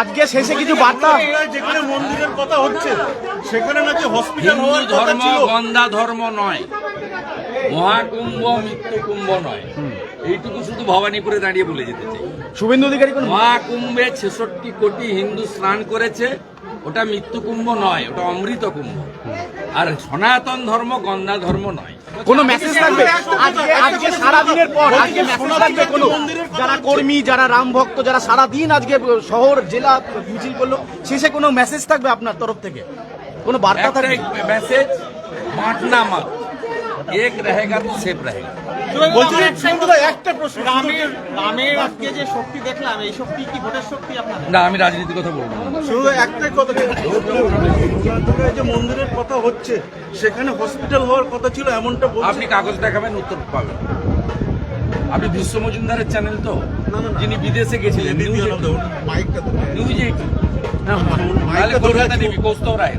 আজকে শেষে কিছু বার্তা? যেখানে মন্দিরের কথা হচ্ছে সেখানে নাকি হসপিটাল হওয়ার ধর্ম গন্ধা ধর্ম নয়। মহাকুম্ভ মৃত্যু কুম্ভ নয় এইটুকু শুধু ভবানীপুরে দাঁড়িয়ে বলে যেতে চাই। শুভেন্দু অধিকারী মহাকুম্ভে ছেষট্টি কোটি হিন্দু স্নান করেছে। ওটা মৃত্যুকুম্ভ নয় ওটা অমৃত কুম্ভ। আর সনাতন ধর্ম গন্ধা ধর্ম নয়। কোনো মেসেজ থাকবে? আজকে সারা দিনের পর আজকে মেসেজ থাকবে কোনো? যারা কর্মী যারা রাম ভক্ত যারা সারা দিন আজকে শহর জেলা মিছিল করল শেষে কোনো মেসেজ থাকবে আপনার তরফ থেকে? কোনো বার্তা থাকবে? মেসেজ বাটনা মাত্র एक रहेगा तो सेफ रहेगा বলছি যে শুভেন্দুদা একটা প্রশ্ন রামের রামের আজকে যে শক্তি দেখলাম এই শক্তি কি ভোটের শক্তি আপনাদের না আমি রাজনীতির কথা বলবো না শুধু একটাই কথা দুর্গাপুরে যে মন্দিরের কথা হচ্ছে সেখানে হসপিটাল হওয়ার কথা ছিল এমনটা বলছে আপনি কাগজ দেখাবেন উত্তর পাবেন আপনি বিশ্ব মজুমদারের চ্যানেল তো যিনি বিদেশে গেছিলেন নিউজ নিউজ এইটিন তাহলে কলকাতা টিভি কৌস্তব রায়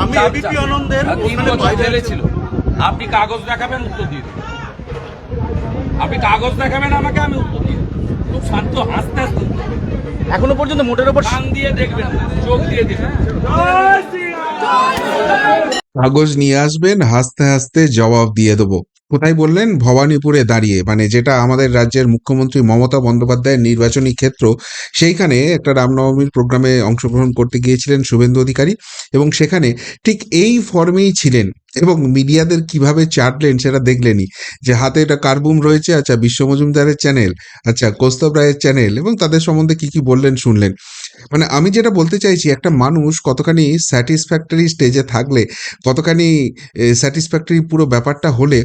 আমি ABP আনন্দের তিন ওখানে বছর বাইরে জেলে ছিল আপনি কাগজ দেখাবেন উত্তর দিয়ে আপনি কাগজ দেখাবেন আমাকে আমি উত্তর দিয়ে খুব শান্ত হাসতে হাসতে এখনও পর্যন্ত মোটের উপর কান দিয়ে দেখবেন চোখ দিয়ে দেখবেন। কাগজ নিয়ে আসবেন হাসতে হাসতে জবাব দিয়ে দেবো। কোথায় বললেন? ভবানীপুরে দাঁড়িয়ে। মানে যেটা আমাদের রাজ্যের মুখ্যমন্ত্রী মমতা বন্দ্যোপাধ্যায়ের নির্বাচনী ক্ষেত্র, সেইখানে একটা রামনবমীর প্রোগ্রামে অংশগ্রহণ করতে গিয়েছিলেন শুভেন্দু অধিকারী এবং সেখানে ঠিক এই ফর্মেই ছিলেন এবং মিডিয়াদের কীভাবে চাটলেন সেটা দেখলেনই। যে হাতে একটা কার্বুম রয়েছে আচ্ছা বিশ্ব মজুমদারের চ্যানেল আচ্ছা কৌস্তব রায়ের চ্যানেল এবং তাদের সম্বন্ধে কি কি বললেন শুনলেন। মানে আমি যেটা বলতে চাইছি, একটা মানুষ কতখানি স্যাটিসফ্যাক্টরি স্টেজে থাকলে, কতখানি স্যাটিসফ্যাক্টরি পুরো ব্যাপারটা হলে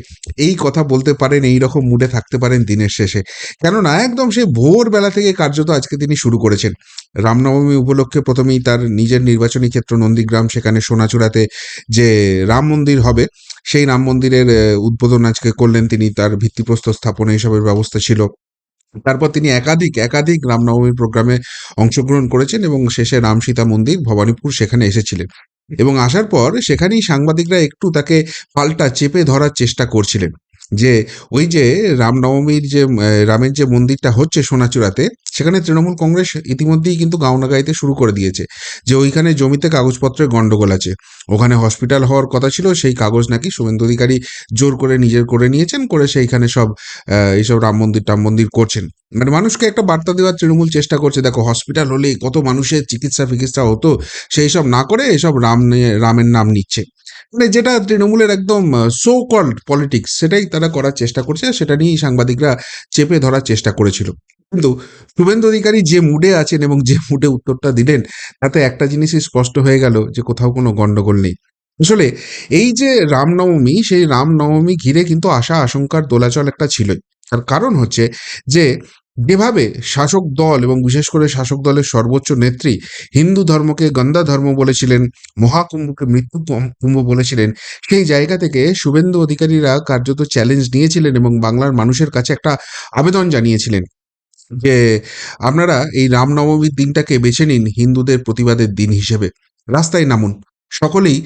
এই কথা বলতে পারেন, এই রকম মুডে থাকতে পারেন দিনের শেষে। কেননা একদম সে ভোরবেলা থেকে কার্যত আজকে তিনি শুরু করেছেন। রামনবমী উপলক্ষে প্রথমেই তার নিজের নির্বাচনী ক্ষেত্র নন্দীগ্রাম, সেখানে সোনাচূড়াতে যে রাম মন্দির হবে, সেই রাম মন্দিরের উদ্বোধন আজকে করলেন তিনি। তার ভিত্তিপ্রস্তর স্থাপনে এইসবের ব্যবস্থা ছিল। তারপর তিনি একাধিক একাধিক রামনবমীর প্রোগ্রামে অংশগ্রহণ করেছেন এবং শেষে রাম সীতা মন্দির ভবানীপুর সেখানে এসেছিলেন। এবং আসার পর সেখানেই সাংবাদিকরা একটু তাকে পাল্টা চেপে ধরার চেষ্টা করছিলেন। যে ওই যে রামনবমীর যে রামের যে মন্দিরটা হচ্ছে সোনাচূড়াতে, সেখানে তৃণমূল কংগ্রেস ইতিমধ্যেই কিন্তু গাওনা গাইতে শুরু করে দিয়েছে। যে ওইখানে জমিতে কাগজপত্রের গন্ডগোল আছে। ওখানে হসপিটাল হওয়ার কথা ছিল, সেই কাগজ নাকি শুভেন্দু অধিকারী জোর করে নিজের করে নিয়েছেন, করে সেইখানে সব এইসব রাম মন্দির টাম মন্দির করছেন। মানে মানুষকে একটা বার্তা দেওয়ার তৃণমূল চেষ্টা করছে, দেখো হসপিটাল হলে কত মানুষের চিকিৎসা ফিকিৎসা হতো, সেই সব না করে এসব রাম রামের নাম নিচ্ছে। মানে যেটা তৃণমূলের একদম সো কল্ড পলিটিক্স সেটাই তারা করার চেষ্টা করছে সেটা নিয়েই সাংবাদিকরা চেপে ধরার চেষ্টা করেছিল। কিন্তু শুভেন্দু অধিকারী যে মুডে আছেন এবং যে মুডে উত্তরটা দিলেন, তাতে একটা জিনিসই স্পষ্ট হয়ে গেল যে কোথাও কোনো গন্ডগোল নেই। আসলে এই যে রামনবমী, সেই রামনবমী ঘিরে কিন্তু আশা আশঙ্কার দোলাচল একটা ছিলই। তার কারণ হচ্ছে যে যেভাবে শাসক দল এবং বিশেষ করে শাসক দলের সর্বোচ্চ নেত্রী হিন্দু ধর্মকে গন্দা ধর্ম বলেছিলেন, মহাকুম্ভকে মৃত্যু কুম্ভ বলেছিলেন, সেই জায়গা থেকে শুভেন্দু অধিকারীরা কার্যত চ্যালেঞ্জ নিয়েছিলেন এবং বাংলার মানুষের কাছে একটা আবেদন জানিয়েছিলেন যে, আপনারা এই রামনবমীর দিনটাকে বেছে নিন হিন্দুদের প্রতিবাদের দিন হিসেবে। রাস্তায় নামুন। সকলেই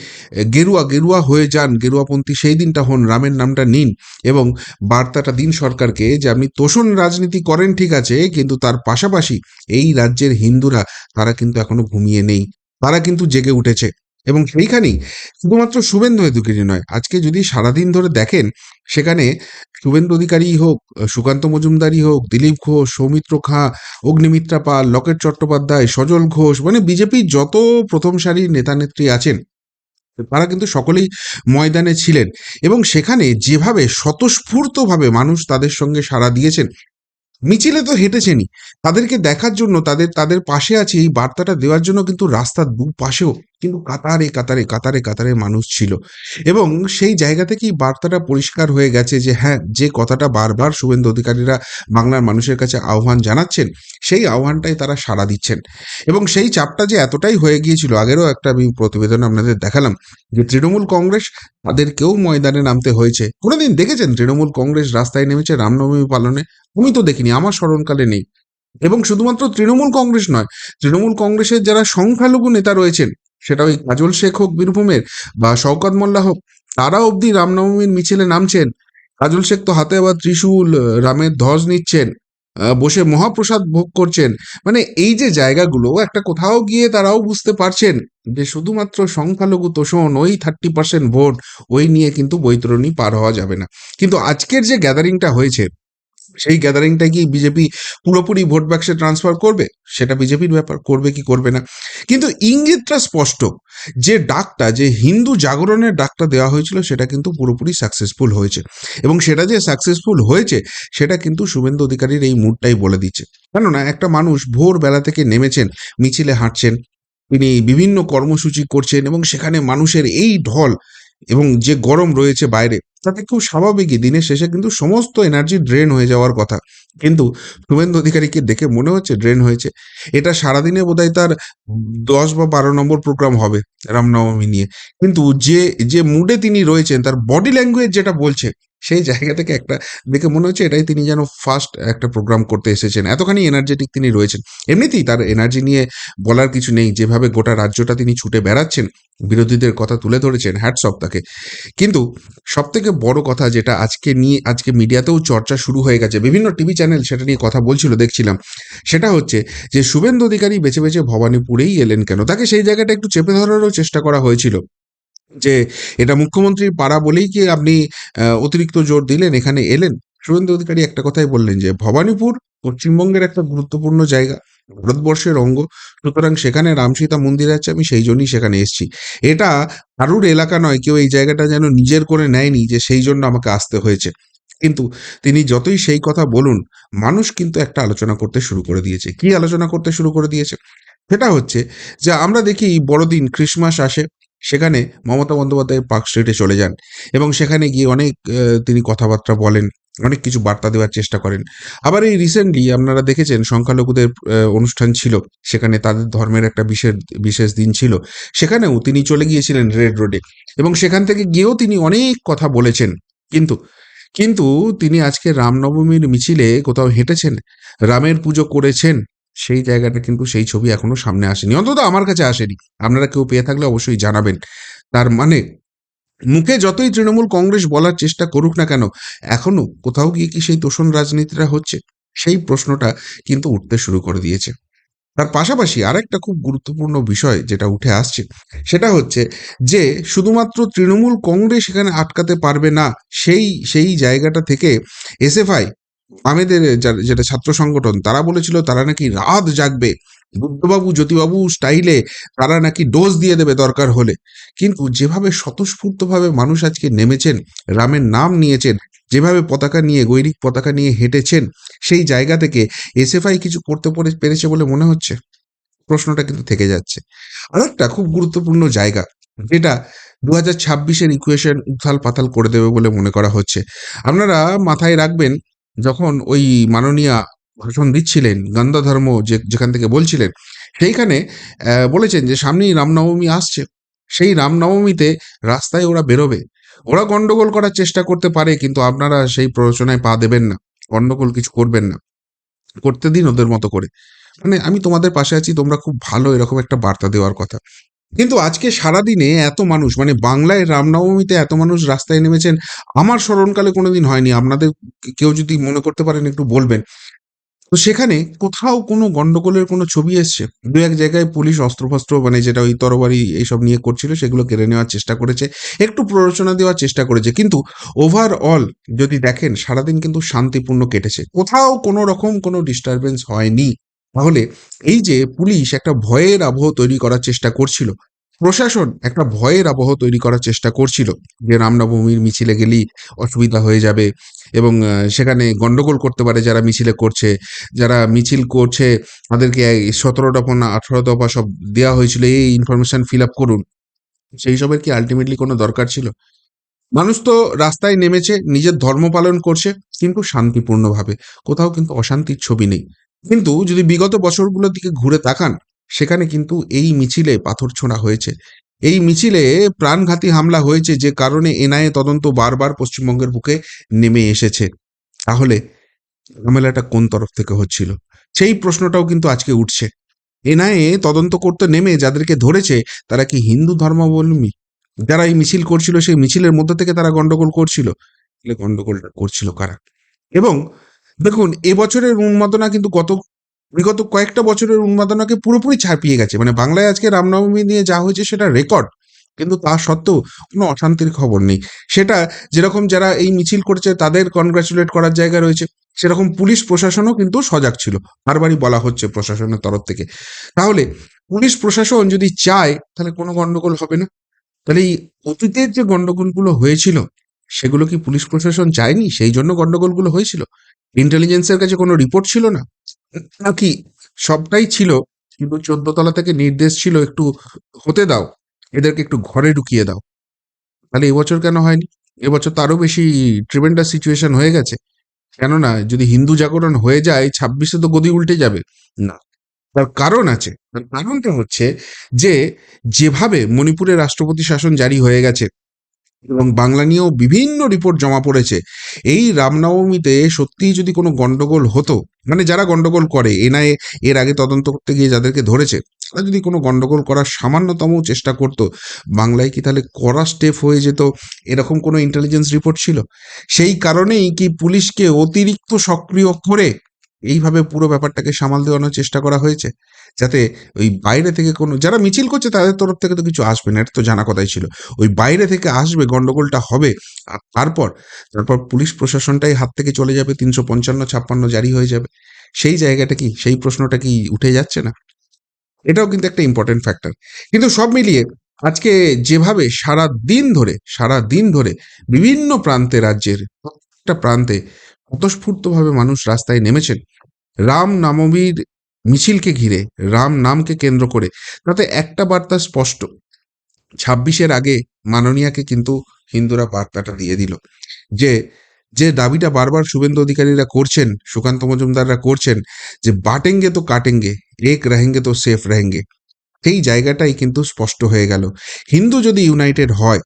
গেরুয়া গেরুয়া হয়ে যান। গেরুয়াপন্থী সেই দিনটা হন, রামের নামটা নিন এবং বার্তাটা দিন সরকারকে যে আপনি তোষণ রাজনীতি করেন, ঠিক আছে, কিন্তু তার পাশাপাশি এই রাজ্যের হিন্দুরা, তারা কিন্তু এখনও ঘুমিয়ে নেই। তারা কিন্তু জেগে উঠেছে। এবং সেইখানেই শুধুমাত্র শুভেন্দু অধিকারী নয়, আজকে যদি সারাদিন ধরে দেখেন, সেখানে শুভেন্দু অধিকারী হোক সুকান্ত মজুমদারি হোক, দিলীপ ঘোষ, সৌমিত্র খাঁ, অগ্নিমিত্রা পাল, লকেট চট্টোপাধ্যায়, সজল ঘোষ মানে বিজেপির যত প্রথম সারির নেতা নেত্রী আছেন, তারা কিন্তু সকলেই ময়দানে ছিলেন। এবং সেখানে যেভাবে স্বতঃস্ফূর্তভাবে মানুষ তাদের সঙ্গে সাড়া দিয়েছেন, মিছিলে তো হেঁটেছেনই, তাদেরকে দেখার জন্য, তাদের তাদের পাশে আছে, এই বার্তাটা দেওয়ার জন্য কিন্তু রাস্তার দুপাশেও কিন্তু কাতারে কাতারে কাতারে কাতারে মানুষ ছিল। এবং সেই জায়গা থেকেই বার্তাটা পরিষ্কার হয়ে গেছে যে হ্যাঁ যে কথাটা বারবার শুভেন্দু অধিকারীরা বাংলার মানুষের কাছে আহ্বান জানাচ্ছেন, সেই আহ্বানটাই তারা সাড়া দিচ্ছেন। এবং সেই চাপটা যে এতটাই হয়ে গিয়েছিল, আগেরও একটা আমি প্রতিবেদন আপনাদের দেখালাম যে, তৃণমূল কংগ্রেস তাদেরকেও ময়দানে নামতে হয়েছে। কোনোদিন দেখেছেন তৃণমূল কংগ্রেস রাস্তায় নেমেছে রামনবমী পালনে? আমি তো দেখিনি, আমার স্মরণকালে নেই। এবং শুধুমাত্র তৃণমূল কংগ্রেস নয়, তৃণমূল কংগ্রেসের যারা সংখ্যালঘু নেতা রয়েছেন সেটা ওই কাজল শেখ হোক, বীরভূমের বা শওকত মোল্লা হোক তারা অবধি রামনবমীর মিছিলে নামছেন। কাজল শেখ তো হাতে আবার ত্রিশূল রামের ধ্বজ নিচ্ছেন বসে মহাপ্রসাদ ভোগ করছেন। মানে এই যে জায়গাগুলো, একটা কোথাও গিয়ে তারাও বুঝতে পারছেন যে শুধুমাত্র সংখ্যালঘু তোষণ ওই থার্টি পার্সেন্ট ভোট, ওই নিয়ে কিন্তু বৈতরণী পার হওয়া যাবে না। কিন্তু আজকের যে গ্যাদারিংটা হয়েছে সেই গ্যাদারিংটা কি বিজেপি পুরোপুরি ভোট বাক্সে ট্রান্সফার করবে? সেটা বিজেপির ব্যাপার, করবে কি করবে না? কিন্তু ইঙ্গিতটা স্পষ্ট, যে ডাকটা, যে হিন্দু জাগরণের ডাকটা দেওয়া হয়েছিল, সেটা কিন্তু পুরোপুরি সাকসেসফুল হয়েছে। এবং সেটা যে সাকসেসফুল হয়েছে, সেটা কিন্তু শুভেন্দু অধিকারীর এই মুডটাই বলে দিচ্ছে। কেননা, একটা মানুষ ভোরবেলা থেকে নেমেছেন, মিছিলে হাঁটছেন, তিনি বিভিন্ন কর্মসূচি করছেন এবং সেখানে মানুষের এই ঢল এবং যে গরম রয়েছে বাইরে তাতে খুব স্বাভাবিকই দিনের শেষে কিন্তু সমস্ত এনার্জি ড্রেন হয়ে যাওয়ার কথা। কিন্তু শুভেন্দু অধিকারীকে দেখে মনে হচ্ছে ড্রেন হয়েছে। এটা সারাদিনে বোধহয় তার দশ বা বারো নম্বর প্রোগ্রাম হবে রামনবমী নিয়ে। কিন্তু যে যে মুডে তিনি রয়েছেন, তার বডি ল্যাঙ্গুয়েজ যেটা বলছে, সেই জায়গা থেকে একটা দেখে মনে হচ্ছে এটাই তিনি যেন ফার্স্ট একটা প্রোগ্রাম করতে এসেছেন। এতখানি এনার্জেটিক তিনি রয়েছেন। এমনিতেই তার এনার্জি নিয়ে বলার কিছু নেই। যেভাবে গোটা রাজ্যটা তিনি ছুটে বেড়াচ্ছেন, বিরোধীদের কথা তুলে ধরেছেন হ্যাটসঅপ তাকে। কিন্তু সব থেকে বড় কথা যেটা আজকে নিয়ে, আজকে মিডিয়াতেও চর্চা শুরু হয়ে গেছে। বিভিন্ন টিভি চ্যানেল সেটা নিয়ে কথা বলছিল, দেখছিলাম। সেটা হচ্ছে যে, শুভেন্দু অধিকারী বেছে বেছে ভবানীপুরেই এলেন কেন? তাকে সেই জায়গাটা একটু চেপে ধরারও চেষ্টা করা হয়েছিল। যে, এটা মুখ্যমন্ত্রীর পাড়া বলেই কি আপনি অতিরিক্ত জোর দিলেন, এখানে এলেন? শুভেন্দু অধিকারী একটা কথাই বললেন যে, ভবানীপুর পশ্চিমবঙ্গের একটা গুরুত্বপূর্ণ জায়গা, ভারতবর্ষের অঙ্গ। সুতরাং সেখানে রামসীতা মন্দির আছে, আমি সেই জন্যই সেখানে এসেছি। এটা কারুর এলাকা নয়, কেউ এই জায়গাটা যেন নিজের করে নেয়নি, যে সেই জন্য আমাকে আসতে হয়েছে। কিন্তু তিনি যতই সেই কথা বলুন, মানুষ কিন্তু একটা আলোচনা করতে শুরু করে দিয়েছে। কি আলোচনা করতে শুরু করে দিয়েছে? সেটা হচ্ছে যে, আমরা দেখি বড়দিন, ক্রিসমাস আসে, সেখানে মমতা বন্দ্যোপাধ্যায় পার্ক স্ট্রিটে চলে যান এবং সেখানে গিয়ে অনেক তিনি কথাবার্তা বলেন, অনেক কিছু বার্তা দেওয়ার চেষ্টা করেন। আবার এই রিসেন্টলি আপনারা দেখেছেন, সংখ্যালঘুদের অনুষ্ঠান ছিল, সেখানে তাদের ধর্মের একটা বিশেষ বিশেষ দিন ছিল। সেখানেও তিনি চলে গিয়েছিলেন রেড রোডে এবং সেখান থেকে গিয়েও তিনি অনেক কথা বলেছেন। কিন্তু কিন্তু তিনি আজকে রামনবমীর মিছিলে কোথাও হেঁটেছেন, রামের পুজো করেছেন, সেই জায়গাটা কিন্তু সেই ছবি এখনও সামনে আসেনি। অন্তত আমার কাছে আসেনি। আপনারা কেউ পেয়ে থাকলে অবশ্যই জানাবেন। তার মানে মুখে যতই তৃণমূল কংগ্রেস বলার চেষ্টা করুক না কেন, এখনও কোথাও গিয়ে কি সেই তোষণ রাজনীতিটা হচ্ছে? সেই প্রশ্নটা কিন্তু উঠতে শুরু করে দিয়েছে। তার পাশাপাশি আরেকটা খুব গুরুত্বপূর্ণ বিষয় যেটা উঠে আসছে, সেটা হচ্ছে যে শুধুমাত্র তৃণমূল কংগ্রেস এখানে আটকাতে পারবে না, সেই সেই জায়গাটা থেকে এসএফআই, আমেদের যেটা ছাত্র সংগঠন, তারা বলেছিল তারা নাকি রাত জাগবে। বুদ্ধবাবু, জ্যোতিবাবু স্টাইলে তারা নাকি ডোজ দিয়ে দেবে দরকার হলে। কিন্তু যেভাবে স্বতঃস্ফূর্তভাবে মানুষ আজকে নেমেছেন, রামের নাম নিয়েছেন যেভাবে পতাকা নিয়ে, গৈরিক পতাকা নিয়ে হেঁটেছেন, সেই জায়গা থেকে এসএফআই কিছু করতে পরে- পেরেছে বলে মনে হচ্ছে? প্রশ্নটা কিন্তু থেকে যাচ্ছে। আরেকটা খুব গুরুত্বপূর্ণ জায়গা, যেটা দু হাজার ছাব্বিশের ইকুয়েশন উথাল পাতাল করে দেবে বলে মনে করা হচ্ছে। আপনারা মাথায় রাখবেন, যখন ওই মাননীয়া ভাষণ দিচ্ছিলেন গন্ধা ধর্ম যে, যেখান থেকে বলছিলেন, সেইখানে বলেছেন যে সামনেই রামনবমী আসছে। সেই রামনবমীতে রাস্তায় ওরা বেরোবে। ওরা গন্ডগোল করার চেষ্টা করতে পারে, কিন্তু আপনারা সেই প্ররোচনায় পা দেবেন না। গন্ডগোল কিছু করবেন না। করতে দিন ওদের মতো করে। মানে আমি তোমাদের পাশে আছি, তোমরা খুব ভালো এরকম একটা বার্তা দেওয়ার কথা। কিন্তু আজকে সারাদিনে এত মানুষ মানে বাংলায় রামনবমীতে এত মানুষ রাস্তায় নেমেছেন, আমার স্মরণকালে কোনোদিন হয়নি। আপনাদের কেউ যদি মনে করতে পারেন একটু বলবেন। তো সেখানে কোথাও কোনো গন্ডগোলের কোনো ছবি এসছে? দু এক জায়গায় পুলিশ অস্ত্রফস্ত্র মানে যেটা ওই তরবারি এইসব নিয়ে করছিল, সেগুলো কেড়ে নেওয়ার চেষ্টা করেছে, একটু প্ররোচনা দেওয়ার চেষ্টা করেছে। কিন্তু ওভারঅল যদি দেখেন, সারাদিন কিন্তু শান্তিপূর্ণ কেটেছে। কোথাও কোনো রকম কোনো ডিস্টারবেন্স হয়নি। তাহলে এই যে পুলিশ একটা ভয়ের আবহ তৈরি করার চেষ্টা করছিল প্রশাসন একটা ভয়ের আবহ তৈরি করার চেষ্টা করছিল যে রামনবমীর মিছিলে গেলেই অসুবিধা হয়ে যাবে এবং সেখানে গন্ডগোল করতে পারে যারা মিছিলে করছে, যারা মিছিল করছে, তাদেরকে সতেরো দফা না আঠারো দফা সব দেওয়া হয়েছিল, এই ইনফরমেশন ফিল আপ করুন। সেই সবের কি আলটিমেটলি কোনো দরকার ছিল? মানুষ তো রাস্তায় নেমেছে, নিজের ধর্ম পালন করছে, কিন্তু শান্তিপূর্ণভাবে। কোথাও কিন্তু অশান্তির ছবি নেই। কিন্তু যদি বিগত বছরগুলোর দিকে ঘুরে তাকান সেখানে কিন্তু এই মিছিলে পাথর ছোঁড়া হয়েছে। এই মিছিলে প্রাণঘাতী হামলা হয়েছে যে কারণে এনআইএ তদন্ত বারবার পশ্চিমবঙ্গের বুকে নেমে এসেছে। তাহলে ঝামেলাটা কোন তরফ থেকে হচ্ছিল? সেই প্রশ্নটাও কিন্তু আজকে উঠছে। এনআইএ তদন্ত করতে নেমে যাদেরকে ধরেছে তারা কি হিন্দু ধর্মাবলম্বী? যারা এই মিছিল করছিল সেই মিছিলের মধ্যে থেকে তারা গন্ডগোল করছিল? গন্ডগোলটা করছিল কারা? এবং দেখুন, এবছরের উন্মাদনা কিন্তু গত বিগত কয়েকটা বছরের উন্মাদনাকে পুরোপুরি ছাপিয়ে গেছে। মানে বাংলায় আজকে রামনবমী নিয়ে যা হয়েছে সেটা রেকর্ড, কিন্তু তা সত্ত্বেও কোনো অশান্তির খবর নেই। সেটা যেরকম যারা এই মিছিল করছে তাদের কনগ্রাচুলেট করার জায়গা রয়েছে, সেরকম পুলিশ প্রশাসনও কিন্তু সজাগ ছিল। বারবারই বলা হচ্ছে প্রশাসনের তরফ থেকে। তাহলে পুলিশ প্রশাসন যদি চায়, তাহলে কোনো গন্ডগোল হবে না? তাহলে এই অতীতের যে গন্ডগোলগুলো হয়েছিল, সেগুলো কি পুলিশ প্রশাসন চায়নি? সেই জন্য গন্ডগোলগুলো হয়েছিল? ইন্টেলিজেন্সের কাছে কোনো রিপোর্ট ছিল না? নাকি? সবটাই ছিল, কিন্তু চোদ্দ তলা থেকে নির্দেশ ছিল একটু হতে দাও, এদেরকে একটু ঘরে ঢুকিয়ে দাও। তাহলে এবছর কেন হয়নি? এবছর তো আরও বেশি ট্রিমেন্ডাস সিচুয়েশন হয়ে গেছে। কেননা, যদি হিন্দু জাগরণ হয়ে যায়, ছাব্বিশে তো গদি উল্টে যাবে। না, তার কারণ আছে। তার কারণটা হচ্ছে যে, যেভাবে মণিপুরে রাষ্ট্রপতি শাসন জারি হয়ে গেছে এবং বাংলা নিয়েও বিভিন্ন রিপোর্ট জমা পড়েছে। এই রামনবমীতে সত্যিই যদি কোনো গন্ডগোল হতো মানে যারা গন্ডগোল করে, এনআইএ এর আগে তদন্ত করতে গিয়ে যাদেরকে ধরেছে, তারা যদি কোনো গন্ডগোল করার সামান্যতম চেষ্টা করত, বাংলায় কি তাহলে কড়া স্টেপ হয়ে যেত? এরকম কোনো ইন্টেলিজেন্স রিপোর্ট ছিল? সেই কারণেই কি পুলিশকে অতিরিক্ত সক্রিয় করে এইভাবে পুরো ব্যাপারটাকে সামাল দেওয়ানোর চেষ্টা করা হয়েছে, যাতে ওই বাইরে থেকে কোনো, যারা মিছিল করছে তাদের তরফ থেকে তো কিছু আসবে না, এটা তো জানা কথাই ছিল। ওই বাইরে থেকে আসবে, গন্ডগোলটা হবে, আর তারপর তারপর পুলিশ প্রশাসনটাই হাত থেকে চলে যাবে, তিনশো পঞ্চান্ন, ছাপ্পান্ন জারি হয়ে যাবে। সেই জায়গাটা কি, সেই প্রশ্নটা কি উঠে যাচ্ছে না? এটাও কিন্তু একটা ইম্পর্টেন্ট ফ্যাক্টর কিন্তু সব মিলিয়ে আজকে যেভাবে সারা দিন ধরে সারা দিন ধরে বিভিন্ন প্রান্তে, রাজ্যের প্রত্যেকটা প্রান্তে স্বতঃস্ফূর্তভাবে মানুষ রাস্তায় নেমেছেন। রাম নামবীর মিছিলকে ঘিরে, রাম নামকে কেন্দ্র করে। তাতে একটা বার্তা স্পষ্ট। ছাব্বিশের আগে মাননীয়াকে কিন্তু হিন্দুরা বার্তাটা দিয়ে দিল যে যে দাবিটা বারবার শুভেন্দু অধিকারীরা করছেন, সুকান্ত মজুমদাররা করছেন, যে বাটেঙ্গে তো কাটেঙ্গে, এক রাহেঙ্গে তো সেফ রাহেঙ্গে। সেই জায়গাটাই কিন্তু স্পষ্ট হয়ে গেল। হিন্দু যদি ইউনাইটেড হয়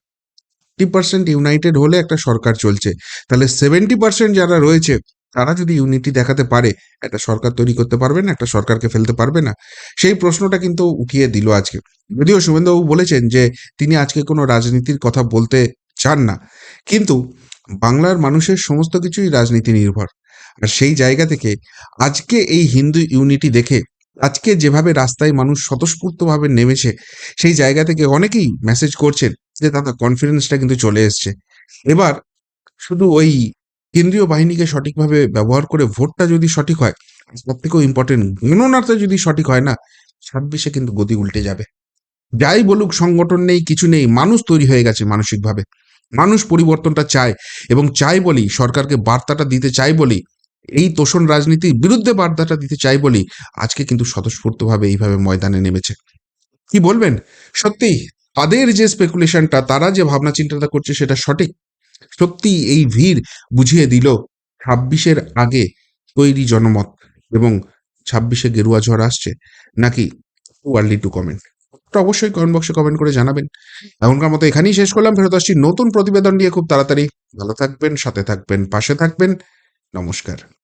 পার্সেন্ট ইউনাইটেড হলে একটা সরকার চলছে। তাহলে সেভেন্টি পার্সেন্ট যারা রয়েছে, তারা যদি ইউনিটি দেখাতে পারে, একটা সরকার তৈরি করতে পারবে না, একটা সরকারকে ফেলতে পারবে না। সেই প্রশ্নটা কিন্তু উঠিয়ে দিল আজকে। যদিও শুভেন্দুবাবু বলেছেন যে, তিনি আজকে কোনো রাজনীতির কথা বলতে চান না। কিন্তু বাংলার মানুষের সমস্ত কিছুই রাজনীতি নির্ভর। আর সেই জায়গা থেকে আজকে এই হিন্দু ইউনিটি দেখে আজকে যেভাবে রাস্তায় মানুষ স্বতঃস্ফূর্তভাবে নেমেছে, সেই জায়গা থেকে অনেকেই মেসেজ করছেন যে তাদের কনফিডেন্সটা কিন্তু চলে এসছে। এবার শুধু ওই কেন্দ্রীয় বাহিনীকে সঠিকভাবে ব্যবহার করে ভোটটা যদি সঠিক হয় সব থেকেও ইম্পর্টেন্ট গণনাটা যদি সঠিক হয় না, ছাব্বিশে কিন্তু গতি উল্টে যাবে। যাই বলুক, সংগঠন নেই, কিছু নেই, মানুষ তৈরি হয়ে গেছে মানসিকভাবে। মানুষ পরিবর্তনটা চায় এবং চাই বলি, সরকারকে বার্তাটা দিতে চাই বলি এই তোষণ রাজনীতির বিরুদ্ধে বার্তাটা দিতে চাই বলি, আজকে কিন্তু স্বতঃস্ফূর্তভাবে এইভাবে ময়দানে নেমেছে। কি বলবেন? সত্যি তাদের যে স্পেকুলেশনটা তারা যে ভাবনা চিন্তাটা করছে সেটা সঠিক। সত্যি এই ভিড় বুঝিয়ে দিল ছাব্বিশের আগে তৈরি জনমত এবং ছাব্বিশে গেরুয়া ঝড় আসছে। নাকি ওয়ার্লি টু কমেন্ট অবশ্যই কমেন্ট বক্সে কমেন্ট করে জানাবেন। এখনকার মতো এখানেই শেষ করলাম। ফেরত আসছি নতুন প্রতিবেদন নিয়ে খুব তাড়াতাড়ি। ভালো থাকবেন, সাথে থাকবেন, পাশে থাকবেন। নমস্কার।